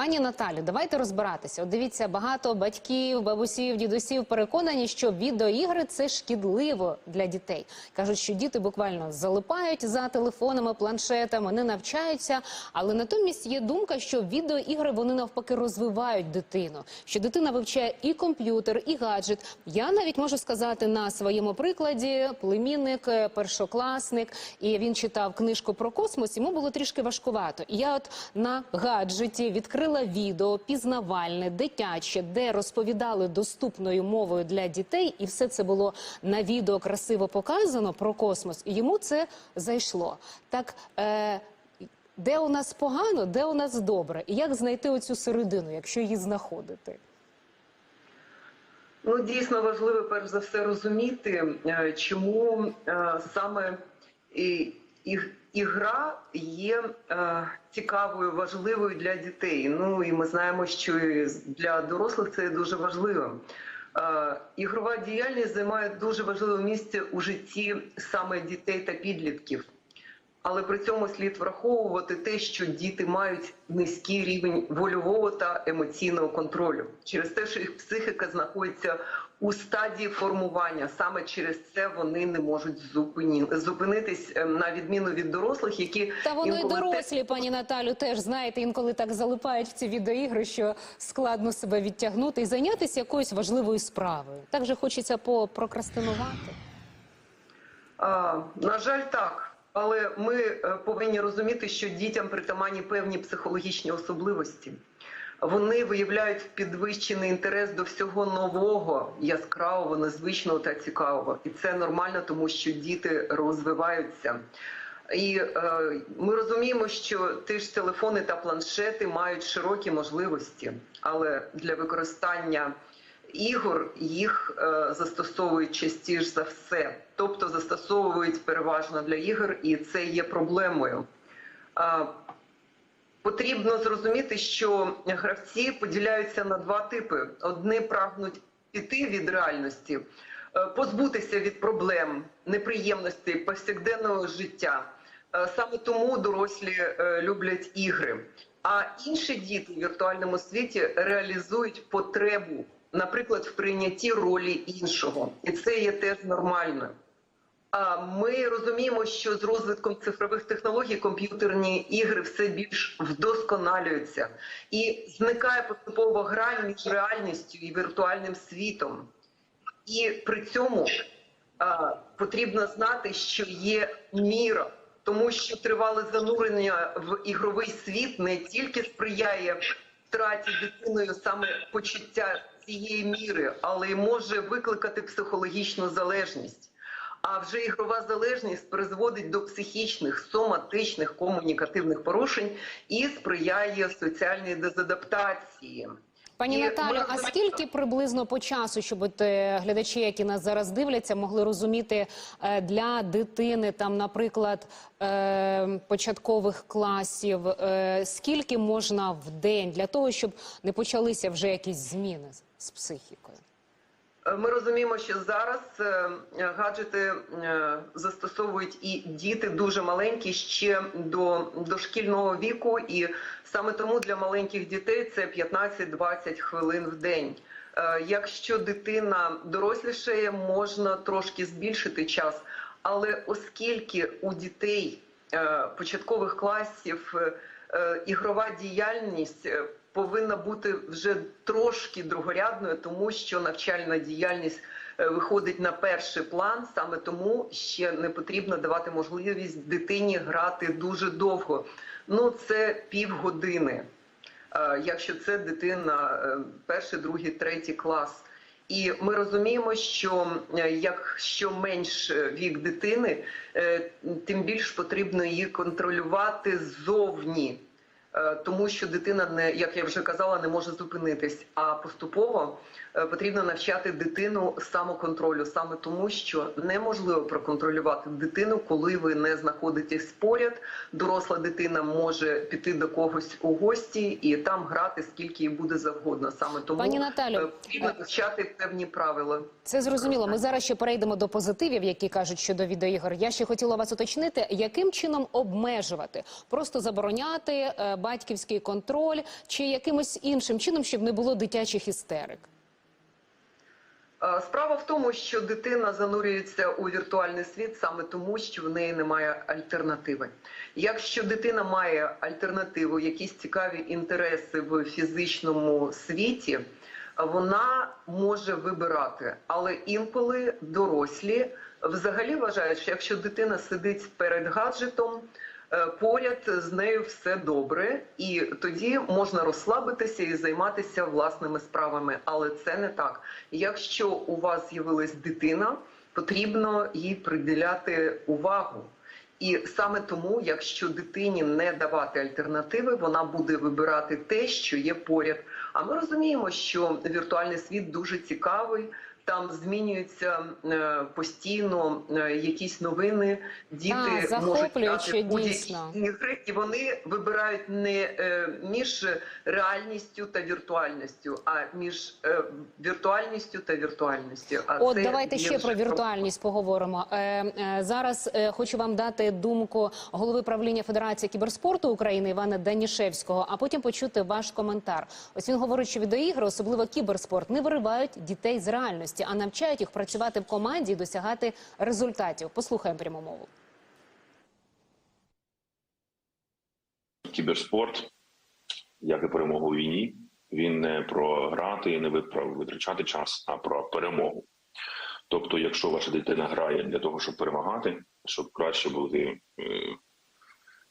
Пані Наталю, давайте розбиратися. От дивіться, багато батьків, бабусів, дідусів переконані, що відеоігри це шкідливо для дітей. кажуть, що діти буквально залипають за телефонами, планшетами, не навчаються. Але натомість є думка, що відеоігри вони навпаки розвивають дитину. Що дитина вивчає і комп'ютер, і гаджет. Я навіть можу сказати на своєму прикладі: племінник, е, першокласник, і він читав книжку про космос. Йому було трішки важкувато. І я от на гаджеті відкрила відео пізнавальне, дитяче, де розповідали доступною мовою для дітей, і все це було на відео красиво показано про космос. І йому це зайшло. Так. Е, де у нас погано, де у нас добре, і як знайти оцю середину, якщо її знаходити? Ну, дійсно важливо перш за все розуміти, е, чому е, саме і, ігра є е, цікавою, важливою для дітей. Ну і ми знаємо, що і для дорослих це дуже важливо. Е, Ігрова діяльність займає дуже важливе місце у житті саме дітей та підлітків. Але при цьому слід враховувати те, що діти мають низький рівень вольового та емоційного контролю через те, що їх психіка знаходиться у стадії формування. Саме через це вони не можуть зупині... зупинитись ем, на відміну від дорослих, які Та вони інколи дорослі, пані Наталю, теж знаєте, інколи так залипають в ці відеоігри, що складно себе відтягнути і зайнятися якоюсь важливою справою. Так же хочеться попрокрастинувати. А, на жаль, так. Але ми е, повинні розуміти, що дітям притаманні певні психологічні особливості. Вони виявляють підвищений інтерес до всього нового, яскравого, незвичного та цікавого. І це нормально, тому що діти розвиваються. І е, ми розуміємо, що ті ж телефони та планшети мають широкі можливості, але для використання ігор їх е, застосовують частіше за все, тобто застосовують переважно для ігор, і це є проблемою. Е, Потрібно зрозуміти, що гравці поділяються на два типи: одні прагнуть піти від реальності, е, позбутися від проблем, неприємностей повсякденного життя. Саме тому дорослі люблять ігри. А інші діти в віртуальному світі реалізують потребу, наприклад, в прийнятті ролі іншого, і це є теж нормально. А ми розуміємо, що з розвитком цифрових технологій комп'ютерні ігри все більш вдосконалюються і зникає поступово грань між реальністю і віртуальним світом. І при цьому а, потрібно знати, що є міра, тому що тривале занурення в ігровий світ не тільки сприяє втраті дитиною саме почуття цієї міри, але й може викликати психологічну залежність. А вже ігрова залежність призводить до психічних, соматичних, комунікативних порушень і сприяє соціальній дезадаптації. Пані І Наталю, а скільки приблизно по часу, щоб от, е, глядачі, які нас зараз дивляться, могли розуміти е, для дитини, там, наприклад, е, початкових класів, скільки можна в день для того, щоб не почалися вже якісь зміни з психікою? Ми розуміємо, що зараз е, гаджети е, застосовують і діти дуже маленькі ще до дошкільного віку, і саме тому для маленьких дітей це 15-20 хвилин в день. Е, Якщо дитина дорослішає, можна трошки збільшити час, але оскільки у дітей початкових класів ігрова діяльність повинна бути вже трошки другорядною, тому що навчальна діяльність е, виходить на перший план. Саме тому ще не потрібно давати можливість дитині грати дуже довго. Ну це півгодини. Е, Якщо це дитина е, перший, другий, третій клас. І ми розуміємо, що якщо менш вік дитини, тим більш потрібно її контролювати ззовні. Е, тому що дитина не як я вже казала, не може зупинитись. А поступово потрібно навчати дитину самоконтролю, саме тому, що неможливо проконтролювати дитину, коли ви не знаходитесь поряд. Доросла дитина може піти до когось у гості і там грати скільки їй буде завгодно. Саме тому Пані Наталю, е, потрібно навчати певні правила. Це зрозуміло. Ми зараз ще перейдемо до позитивів, які кажуть щодо відеоігор. Я ще хотіла вас уточнити, яким чином обмежувати, просто забороняти, е, батьківський контроль чи якимось іншим чином, щоб не було дитячих істерик? Е, Справа в тому, що дитина занурюється у віртуальний світ саме тому, що в неї немає альтернативи. Якщо дитина має альтернативу, якісь цікаві інтереси в фізичному світі, вона може вибирати. Але інколи дорослі взагалі вважають, що якщо дитина сидить перед гаджетом, поряд з нею все добре, і тоді можна розслабитися і займатися власними справами. Але це не так. Якщо у вас з'явилась дитина, потрібно їй приділяти увагу. І саме тому, якщо дитині не давати альтернативи, вона буде вибирати те, що є поряд. А ми розуміємо, що віртуальний світ дуже цікавий. Там змінюються е, постійно е, якісь новини. Діти Так, можуть грати будь-які ігри, і вони вибирають не е, між реальністю та віртуальністю, а між віртуальністю та віртуальністю. А От це давайте ще про віртуальність поговоримо. Е, е, зараз хочу вам дати думку голови правління Федерації кіберспорту України Івана Данішевського, а потім почути ваш коментар. Ось він говорить, що відеоігри, особливо кіберспорт, не виривають дітей з реальності, а навчають їх працювати в команді і досягати результатів. Послухаємо пряму мову. кіберспорт, як і перемогу у війні, він не про грати і не витрачати час, а про перемогу. Тобто, якщо ваша дитина грає для того, щоб перемагати, щоб краще бути, е,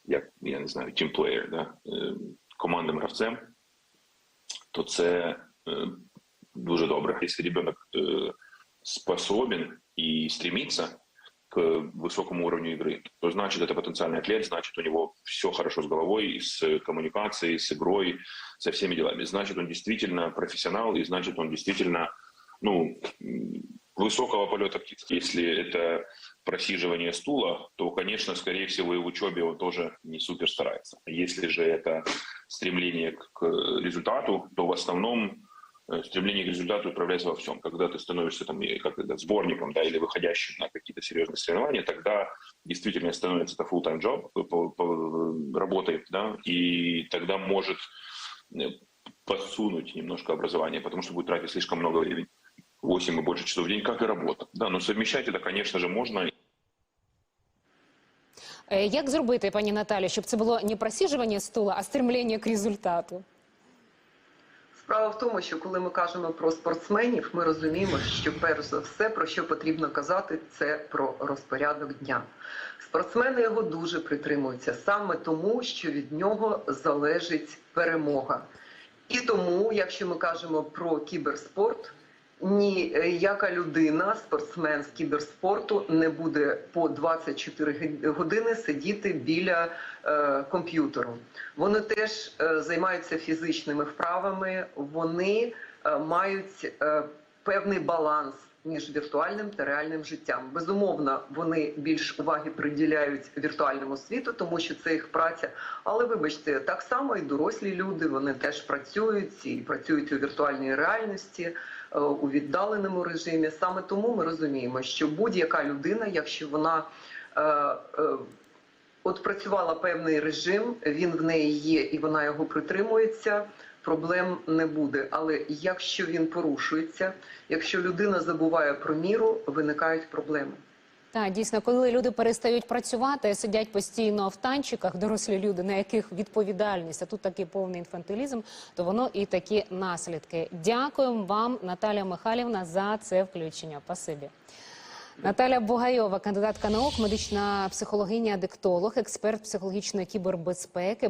як я не знаю, тімплеєр, да? е, командним гравцем, то це е, дуже добре. Якщо ребенок е, способен и стремится к высокому уровню игры, то значит это потенциальный атлет, значит у него все хорошо с головой, с коммуникацией, с игрой, со всеми делами. Значит он действительно профессионал, и значит он действительно ну, высокого полета птиц. Если это просиживание стула, то, конечно, скорее всего, и в учебе он тоже не супер старается. Если же это стремление к результату, то в основном э, стремление к результату проявляется во всем. Когда ты становишься там и как это, сборником, да, или выходящим на какие-то серьезные соревнования, тогда действительно становится это full-time job, по- по- работает, да, и тогда может э, подсунуть немножко образование, потому что будет тратить слишком много времени. 8 и больше часов в день, как и работа. Да, но совмещать это, конечно же, можно. Е, Як зробити, пані Наталі, щоб це було не просіжування стула, а стремлення к результату? Справа в тому, що коли ми кажемо про спортсменів, ми розуміємо, що перш за все про що потрібно казати, це про розпорядок дня. Спортсмени його дуже притримуються саме тому, що від нього залежить перемога. І тому, якщо ми кажемо про кіберспорт, ніяка людина, спортсмен з кіберспорту, не буде по 24 ги- години сидіти біля е, комп'ютеру. Вони теж е, займаються фізичними вправами, вони е, мають е, певний баланс між віртуальним та реальним життям. Безумовно, вони більш уваги приділяють віртуальному світу, тому що це їх праця. Але вибачте, так само і дорослі люди вони теж працюють і працюють у віртуальній реальності. е, У віддаленому режимі саме тому ми розуміємо, що будь-яка людина, якщо вона е, е, от працювала певний режим, він в неї є і вона його притримується. Проблем не буде. Але якщо він порушується, якщо людина забуває про міру, виникають проблеми. Так, дійсно, коли люди перестають працювати, сидять постійно в танчиках, дорослі люди, на яких відповідальність, а тут такий повний інфантилізм, то воно і такі наслідки. Дякуємо вам, Наталя Михайлівна, за це включення. Спасибі. Наталя Бугайова, кандидатка наук, медична психологиня, диктолог, експерт психологічної кібербезпеки.